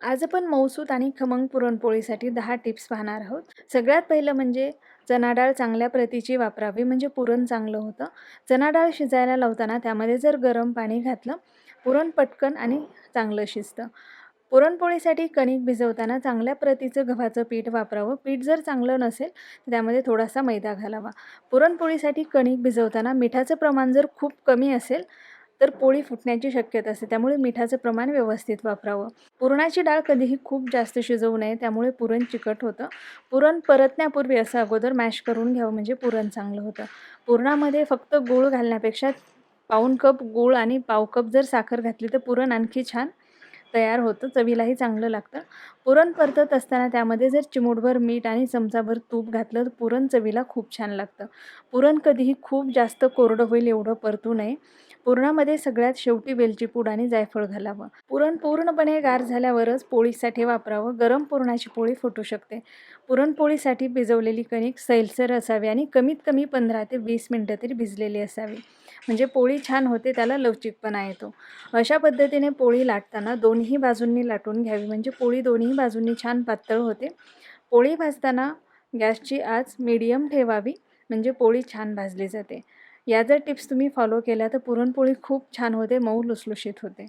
आज आपण मौसूत आणि खमंग पुरणपोळीसाठी दहा टिप्स पाहणार आहोत. सगळ्यात पहिलं म्हणजे चणा डाळ चांगल्या प्रतीची वापरावी म्हणजे पुरण चांगलं होतं. चणा डाळ शिजायला लावताना त्यामध्ये जर गरम पाणी घातलं पुरण पटकन आणि चांगलं शिजतं. पुरणपोळीसाठी कणिक भिजवताना चांगल्या प्रतीचं गव्हाचं पीठ वापरावं. पीठ जर चांगलं नसेल तर त्यामध्ये थोडासा मैदा घालावा. पुरणपोळीसाठी कणिक भिजवताना मिठाचं प्रमाण जर खूप कमी असेल तर पोळी फुटण्याची शक्यता असते. त्यामुळे मिठाचं प्रमाण व्यवस्थित वापरावं. पुरणाची डाळ कधीही खूप जास्त शिजवू नये. त्यामुळे पुरण चिकट होतं. पुरण परतण्यापूर्वी असं अगोदर मॅश करून घ्यावं. म्हणजे पुरण चांगलं होतं. पुरणामध्ये फक्त गूळ घालण्यापेक्षा पाऊण कप गूळ आणि पाव कप जर साखर घातली तर पुरण आणखी छान तयार होतं चवीलाही चांगलं लागतं. पुरण परतत असताना त्यामध्ये जर चिमूटभर मीठ आणि चमचाभर तूप घातलं तर पुरण चवीला खूप छान लागतं. पुरण कधीही खूप जास्त कोरडं होईल एवढं परतू नये. पुरणामध्ये सगळ्यात शेवटी वेलची पूड आणि जायफळ घालावं. पुरण पूर्णपणे गार झाल्यावरच पोळीसाठी वापरावं. गरम पुरणाची पोळी फुटू शकते. पुरणपोळीसाठी भिजवलेली कणिक सैलसर असावी आणि कमीत कमी पंधरा ते वीस मिनटं तरी भिजलेली असावी. म्हणजे पोळी छान होते त्याला लवचिकपणा येतो. अशा पद्धतीने पोळी लाटताना दोन दोन्ही बाजूंनी लाटून घ्यावी. म्हणजे पोळी दोन्ही बाजूंनी छान पातळ होते. पोळी भाजताना गॅसची आच मीडियम ठेवावी. म्हणजे पोळी छान भाजली जाते. या जर टिप्स तुम्ही फॉलो केल्या तर पुरणपोळी खूप छान होते मऊ लुसलुशीत होते.